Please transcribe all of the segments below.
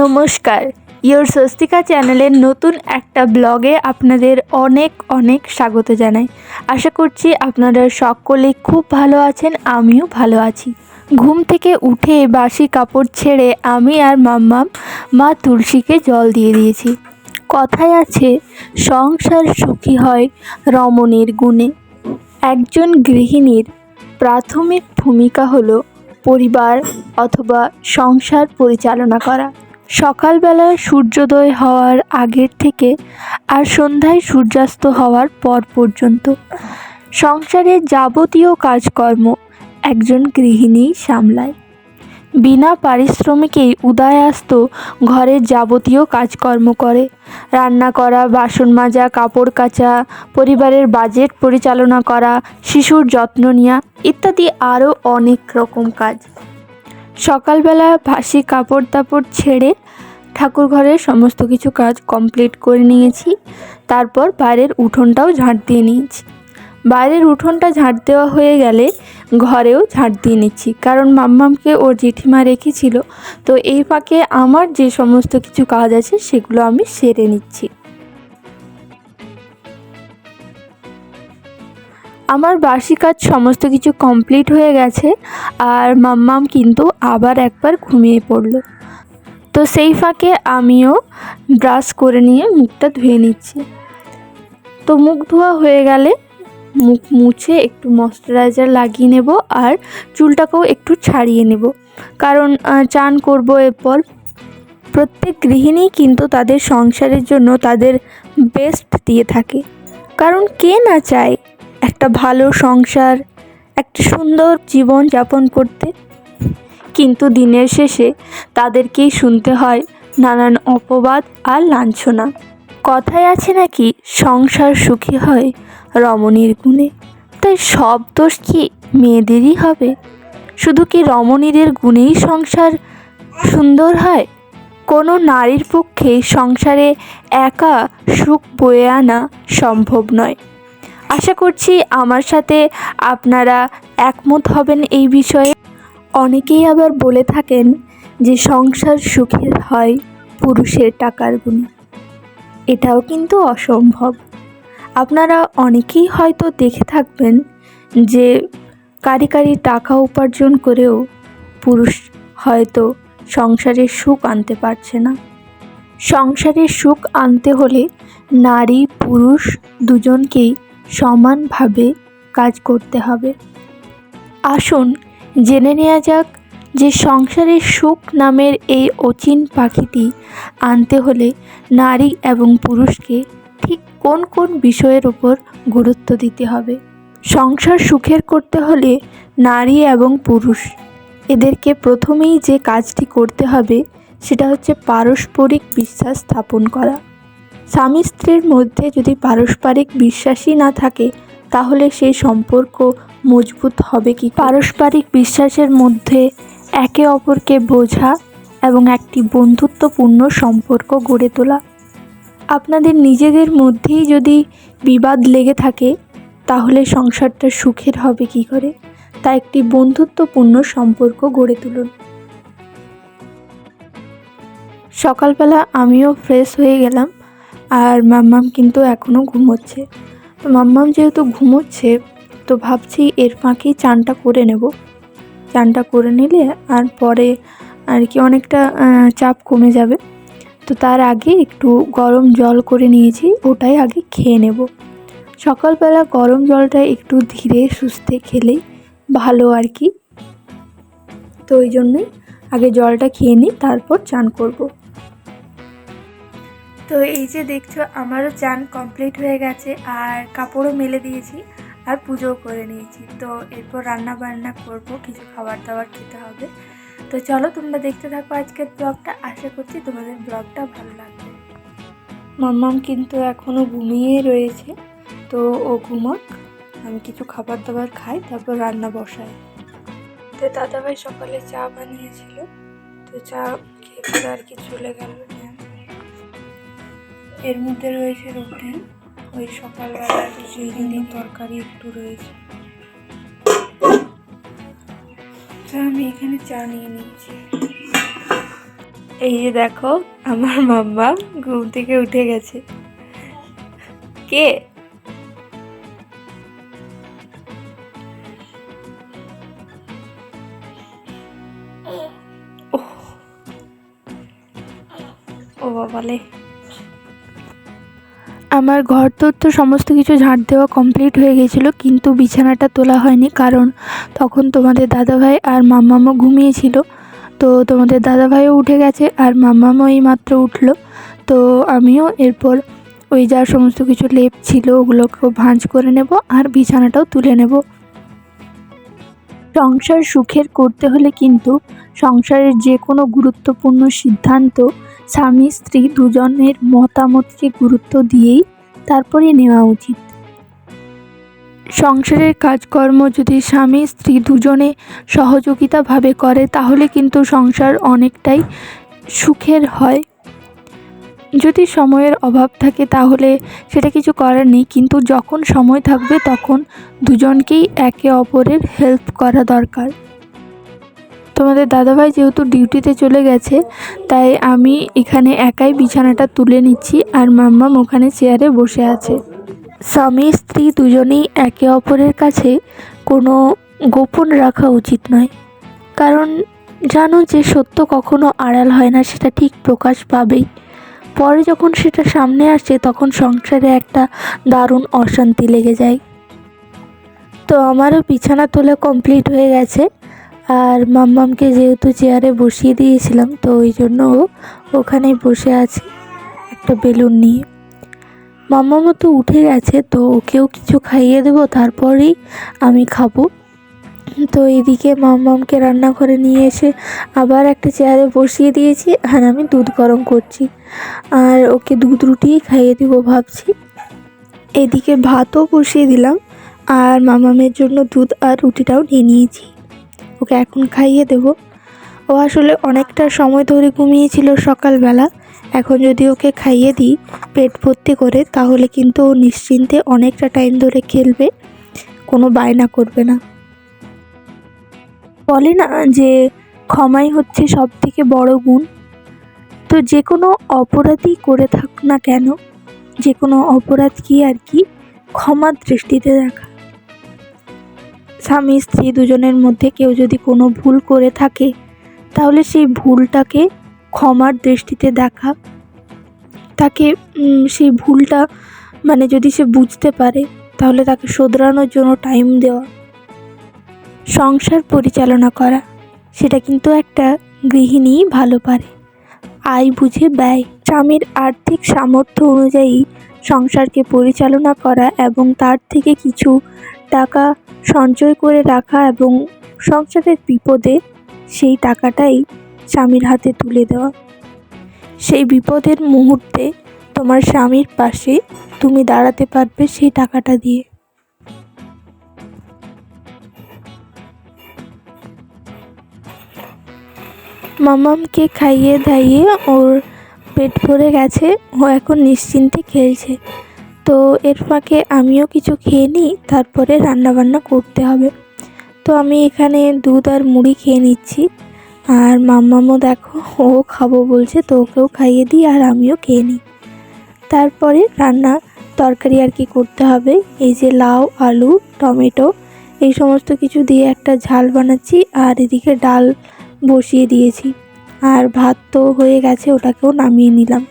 নমস্কার। ইয়োর স্বস্তিকা চ্যানেলের নতুন একটা ব্লগে আপনাদের অনেক অনেক স্বাগত জানাই। আশা করছি আপনারা সকলে খুব ভালো আছেন, আমিও ভালো আছি। ঘুম থেকে উঠে বাসি কাপড় ছেড়ে আমি আর মাম্মাম মা তুলসীকে জল দিয়ে দিয়েছি। কথায় আছে, সংসার সুখী হয় রমণীর গুণে। একজন গৃহিণীর প্রাথমিক ভূমিকা হলো পরিবার অথবা সংসার পরিচালনা করা। সকালবেলা সূর্যোদয় হওয়ার আগের থেকে আর সন্ধ্যায় সূর্যাস্ত হওয়ার পর পর্যন্ত। সংসারের যাবতীয় কাজকর্ম একজন গৃহিণী সামলায়। বিনা পারিশ্রমিকেই উদয়াস্ত ঘরের যাবতীয় কাজকর্ম করে। রান্না করা, বাসন মাজা, কাপড় কাচা, পরিবারের বাজেট পরিচালনা করা, শিশুর যত্ন নেওয়া ইত্যাদি আরও অনেক রকম কাজ। সকালবেলা ভাসি কাপড় তাপড় ছেড়ে ঠাকুর ঘরের সমস্ত কিছু কাজ কমপ্লিট করে নিয়েছি। তারপর বাইরের উঠোনটাও ঝাঁট দিয়ে নিয়েছি। বাইরের উঠোনটা ঝাঁট দেওয়া হয়ে গেলে ঘরেও ঝাঁট দিয়ে নিচ্ছি। কারণ মাম্মামকে ওর জেঠিমা রেখেছিল। তো এই ফাঁকে আমার যে সমস্ত কিছু কাজ আছে সেগুলো আমি সেরে নিচ্ছি। আমার বাসি কাজ সমস্ত কিছু কমপ্লিট হয়ে গেছে আর মাম্মাম কিন্তু আবার একবার ঘুমিয়ে পড়ল। তো সেই ফাঁকে আমিও ব্রাশ করে নিয়ে মুখটা ধুয়ে নিচ্ছি। তো মুখ ধোয়া হয়ে গেলে মুখ মুছে একটু ময়শ্চারাইজার লাগিয়ে নেব আর চুলটাকেও একটু ছাড়িয়ে নেব। কারণ চান করব এরপর। প্রত্যেক গৃহিণী কিন্তু তাদের সংসারের জন্য তাদের বেস্ট দিয়ে থাকে। কারণ কে না চায় একটা ভালো সংসার, একটা সুন্দর জীবন যাপন করতে। কিন্তু দিনের শেষে তাদেরকেই শুনতে হয় নানান অপবাদ আর লাঞ্ছনা। কথায় আছে নাকি, সংসার সুখী হয় রমণীর গুণে। তাই সব দোষ কি মেয়েদেরই হবে? শুধু কি রমণীদের গুণেই সংসার সুন্দর হয়? কোনো নারীর পক্ষে সংসারে একা সুখ বয়ে আনা সম্ভব নয়। আশা করছি আমার সাথে আপনারা একমত হবেন এই বিষয়ে। অনেকেই আবার বলে থাকেন যে সংসার সুখের হয় পুরুষের টাকার গুণে। এটাও কিন্তু অসম্ভব। আপনারা অনেকেই হয়তো দেখে থাকবেন যে কারি কারি টাকা উপার্জন করেও পুরুষ হয়তো সংসারের সুখ আনতে পারছে না। সংসারের সুখ আনতে হলে নারী, পুরুষ দুজনকেই সমানভাবে কাজ করতে হবে। আসুন জেনে নেওয়া যাক যে সংসারের সুখ নামের এই অচিন পাখিটি আনতে হলে নারী এবং পুরুষকে ঠিক কোন কোন বিষয়ের ওপর গুরুত্ব দিতে হবে? সংসার সুখের করতে হলে নারী এবং পুরুষ। এদেরকে প্রথমেই যে কাজটি করতে হবে, সেটা হচ্ছে পারস্পরিক বিশ্বাস স্থাপন করা। স্বামী স্ত্রীর মধ্যে যদি পারস্পরিক বিশ্বাসই না থাকে, তাহলে সেই সম্পর্ক মজবুত হবে কি পারস্পরিক বিশ্বাসের মধ্যে একে অপরকে বোঝা এবং একটি বন্ধুত্বপূর্ণ সম্পর্ক গড়ে তোলা। আপনাদের নিজেদের মধ্যেই যদি বিবাদ লেগে থাকে, তাহলে সংসারটা সুখের হবে কি করে? তা একটি বন্ধুত্বপূর্ণ সম্পর্ক গড়ে তুলুন। সকালবেলা আমিও ফ্রেশ হয়ে গেলাম। আর মাম্মাম কিন্তু এখনও ঘুমোচ্ছে। তো মাম্মাম যেহেতু ঘুমোচ্ছে, তো ভাবছি এর ফাঁকেই চানটা করে নেব। চানটা করে নিলে আর পরে আর কি অনেকটা চাপ কমে যাবে। তো তার আগে একটু গরম জল করে নিয়েছি, ওটাই আগে খেয়ে নেব। সকালবেলা গরম জলটা একটু ধীরে সুস্থে খেলেই ভালো আর কি। তো ওই জন্যই আগে জলটা খেয়ে নিই, তারপর চান করব। তো এই যে দেখছ, আমারও চান কমপ্লিট হয়ে গেছে আর কাপড়ও মেলে দিয়েছি আর পুজোও করে নিয়েছি। তো এরপর রান্না বান্না করব, কিছু খাবার দাবার খেতে হবে। তো চলো তোমরা দেখতে থাকো আজকের ব্লগটা আশা করছি তোমাদের ব্লগটা ভালো লাগবে। মাম্মাম কিন্তু এখনও ঘুমিয়ে রয়েছে। তো ও ঘুমাক, আমি কিছু খাবার দাবার খাই, তারপর রান্না বসাই। তো দাদাভাই সকালে চা বানিয়েছিল। তো চা খেয়ে আর কি চলে গেল। এর মধ্যে রয়েছে রুটি, ওই সকালবেলা সেই দিনের তরকারি একটু রয়েছে। আমি এখানে চা নিয়ে নিচ্ছি। এই যে দেখো, আমার মাম্মা ঘুম থেকে উঠে গেছে। কে। ও বাবালে। আমার ঘর তোর তো সমস্ত কিছু ঝাঁট দেওয়া কমপ্লিট হয়ে গেছিল, কিন্তু বিছানাটা তোলা হয়নি কারণ তখন তোমাদের দাদাভাই আর মাম্মামও ঘুমিয়েছিল। তো তোমাদের দাদাভাইও উঠে গেছে আর মাম্মামও এই মাত্র উঠল। তো আমিও এরপর ওই যা সমস্ত কিছু লেপ ছিল ওগুলোকেও ভাঁজ করে নেব আর বিছানাটাও তুলে নেব। সংসার সুখের করতে হলে কিন্তু সংসারের যে কোনো গুরুত্বপূর্ণ সিদ্ধান্ত স্বামী স্ত্রী দুজনের মতামতকে গুরুত্ব দিয়েই তারপরে নেওয়া উচিত। সংসারের কাজকর্ম যদি স্বামী স্ত্রী দুজনে সহযোগিতাভাবে করে, তাহলে কিন্তু সংসার অনেকটাই সুখের হয়। যদি সময়ের অভাব থাকে, তাহলে সেটা কিছু করার নেই, কিন্তু যখন সময় থাকবে, তখন দুজনকেই একে অপরের হেল্প করা দরকার। তোমাদের দাদাভাই যেহেতু ডিউটিতে চলে গেছে, তাই আমি এখানে একাই বিছানাটা তুলে নিচ্ছি আর মাম্মাম ওখানে চেয়ারে বসে আছে। স্বামী, স্ত্রী দুজনেই একে অপরের কাছে কোনো গোপন রাখা উচিত নয়। কারণ জানো যে সত্য কখনো আড়াল হয় না, সেটা ঠিক প্রকাশ পাবেই। পরে যখন সেটা সামনে আসে, তখন সংসারে একটা দারুণ অশান্তি লেগে যায়। তো আমারও বিছানা তোলা কমপ্লিট হয়ে গেছে। আর মাম্মামকে যেহেতু চেয়ারে বসিয়ে দিয়েছিলাম, তো ওই জন্য ও ওখানেই বসে আছে একটা বেলুন নিয়ে। মাম্মামও তো উঠে গেছে, তো ওকেও কিছু খাইয়ে দেবো, তারপরেই আমি খাব। তো এদিকে মাম্মামকে রান্নাঘরে নিয়ে এসে আবার একটা চেয়ারে বসিয়ে দিয়েছি, আর আমি দুধ গরম করছি। আর ওকে দুধ রুটিই খাইয়ে দেবো ভাবছি। এদিকে ভাতও বসিয়ে দিলাম, আর মামামের জন্য দুধ আর রুটিটাও নিয়ে নিয়েছি। ওকে এখন খাইয়ে দেব। ও আসলে অনেকটা সময় ধরে ঘুমিয়েছিল সকালবেলা। এখন যদি ওকে খাইয়ে দিই পেট ভর্তি করে, তাহলে কিন্তু ও নিশ্চিন্তে অনেকটা টাইম ধরে খেলবে, কোনো বায়না করবে না। বলে না যে ক্ষমাই হচ্ছে সব থেকে বড় গুণ। তো যে কোনো অপরাধই করে থাক না কেন, যে কোনো অপরাধ কি আর কি ক্ষমার দৃষ্টিতে দেখা। স্বামী স্ত্রী দুজনের মধ্যে কেউ যদি কোনো ভুল করে থাকে, তাহলে সেই ভুলটাকে ক্ষমার দৃষ্টিতে দেখা। তাকে সেই ভুলটা মানে যদি সে বুঝতে পারে, তাহলে তাকে শোধরানোর জন্য টাইম দেওয়া। সংসার পরিচালনা করা, সেটা কিন্তু একটা গৃহিণী ভালো পারে। আয় বুঝে ব্যয়। স্বামীর আর্থিক সামর্থ্য অনুযায়ী সংসারকে পরিচালনা করা এবং তার থেকে কিছু টাকা সঞ্চয় করে রাখা এবং সংসারের বিপদে সেই টাকাটাই স্বামীর হাতে তুলে দেওয়া। সেই বিপদের মুহূর্তে তোমার স্বামীর পাশে তুমি দাঁড়াতে পারবে সেই টাকাটা দিয়ে। মামামকে খাইয়ে দাইয়ে ওর পেট ভরে গেছে, ও এখন নিশ্চিন্তে খেলছে। তো এর ফাঁকে আমিও কিছু খেয়ে নিই, তারপরে রান্নাবান্না করতে হবে। তো আমি এখানে দুধ আর মুড়ি খেয়ে নিচ্ছি। আর মাম্মামও দেখো, ও খাব বলছে, তো ওকেও খাইয়ে দিই আর আমিও খেয়ে নিই। তারপরে রান্না তরকারি আর কি করতে হবে। এই যে লাউ, আলু, টমেটো, এই সমস্ত কিছু দিয়ে একটা ঝাল বানাচ্ছি আর এদিকে ডাল বসিয়ে দিয়েছি। আর ভাত তো হয়ে গেছে, ওটাকেও নামিয়ে নিলাম।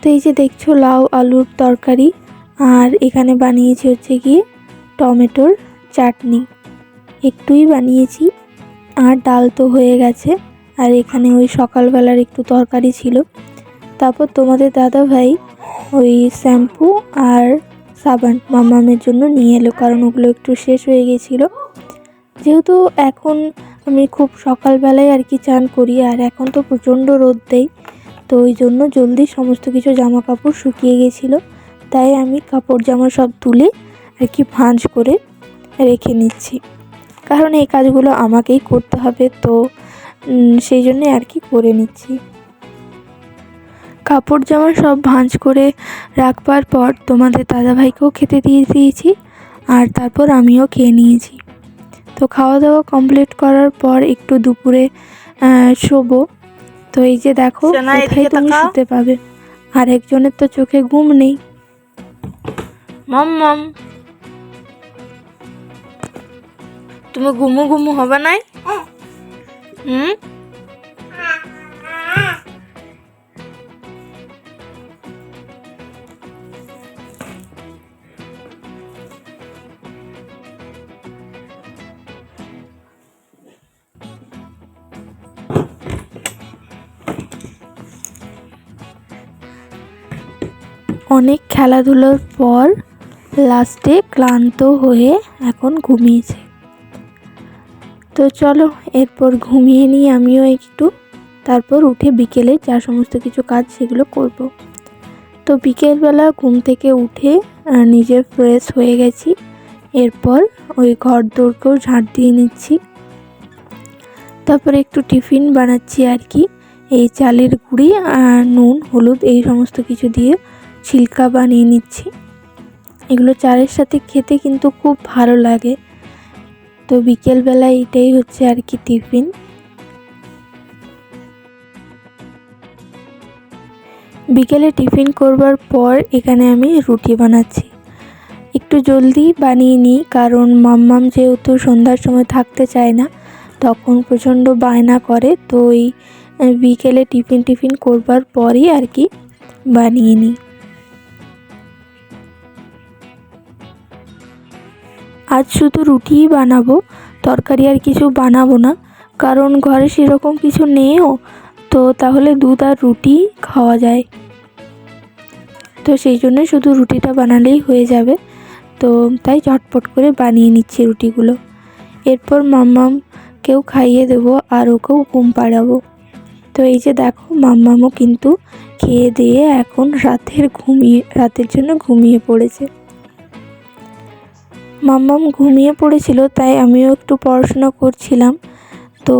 তো এই যে দেখছ লাউ আলুর তরকারি, আর এখানে বানিয়েছি হচ্ছে গিয়ে টমেটোর চাটনি। একটুই বানিয়েছি, আর ডাল তো হয়ে গেছে, আর এখানে ওই সকালবেলার একটু তরকারি ছিল। তারপর তোমাদের দাদা ভাই ওই শ্যাম্পু আর সাবান মামামের জন্য নিয়ে এলো, কারণ ওগুলো একটু শেষ হয়ে গেছিল। যেহেতু এখন আমি খুব সকালবেলায় আর কি চান করি, আর এখন তো প্রচণ্ড রোদ দেয় তো ওই জন্য জলদি সমস্ত কিছু জামা কাপড় শুকিয়ে গেছিল। তাই আমি কাপড় জামা সব তুলে আর কি ভাঁজ করে রেখে নিচ্ছি। কারণ এই কাজগুলো আমাকেই করতে হবে, তো সেই জন্যে আর কি করে নিচ্ছি। কাপড় জামা সব ভাঁজ করে রাখবার পর তোমাদের দাদাভাইকেও খেতে দিয়ে দিয়েছি আর তারপর আমিও খেয়ে নিয়েছি। তো খাওয়া দাওয়া কমপ্লিট করার পর একটু দুপুরে শোবো। তো এই যে দেখো কোথায় তুমি শুতে পাবে? আর একজনের তো চোখে ঘুম নেই। মম মম। তুমি ঘুমু ঘুমু হবে নাই? হুম? অনেক খেলাধুলোর পর লাস্টে ক্লান্ত হয়ে এখন ঘুমিয়েছে। তো চলো, এরপর ঘুমিয়ে নিই আমিও একটু তারপর উঠে বিকেলে যা সমস্ত কিছু কাজ সেগুলো করব। তো বিকেলবেলা ঘুম থেকে উঠে নিজে ফ্রেশ হয়ে গেছি। এরপর ওই ঘর দৌড়কেও ঝাঁট দিয়ে নিচ্ছি। তারপরে একটু টিফিন বানাচ্ছি আর কি। এই চালের গুঁড়ি আর নুন, হলুদ এই সমস্ত কিছু দিয়ে ছিলকা বানিয়ে নিচ্ছি। এগুলো চারের সাথে খেতে কিন্তু খুব ভালো লাগে। তো বিকেলবেলা এটাই হচ্ছে আর কি টিফিন। বিকেলে টিফিন করবার পর এখানে আমি রুটি বানাচ্ছি। একটু জলদি বানিয়ে নিই, কারণ মাম্মাম যেহেতু সন্ধ্যার সময় থাকতে চায় না, তখন প্রচণ্ড বায়না করে, তো এই বিকেলে টিফিন টিফিন করবার পরই আর কি বানিয়ে নিই। আজ শুধু রুটিই বানাবো, তরকারি আর কিছু বানাবো না, কারণ ঘরে সেরকম কিছু নেইও, তো তাহলে দুধ আর রুটি খাওয়া যায়। তো সেই জন্য শুধু রুটিটা বানালেই হয়ে যাবে। তো তাই ঝটপট করে বানিয়ে নিচ্ছি রুটিগুলো। এরপর মাম্মামকেও খাইয়ে দেবো আর ওকেও ঘুম পাড়াবো। তো এই যে দেখো, মাম্মামও কিন্তু খেয়ে দিয়ে এখন রাতের ঘুমিয়ে, রাতের জন্য ঘুমিয়ে পড়েছে। মাম্মাম ঘুমিয়ে পড়েছিল, তাই আমিও একটু পড়াশোনা করছিলাম। তো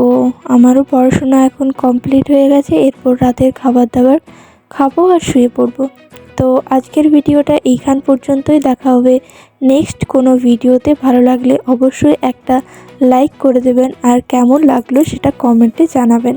আমারও পড়াশোনা এখন কমপ্লিট হয়ে গেছে, এরপর রাতের খাবার দাবার খাব আর শুয়ে পড়ব। তো আজকের ভিডিওটা এইখান পর্যন্তই, দেখা হবে নেক্সট কোনো ভিডিওতে। ভালো লাগলে অবশ্যই একটা লাইক করে দেবেন, আর কেমন লাগল সেটা কমেন্টে জানাবেন।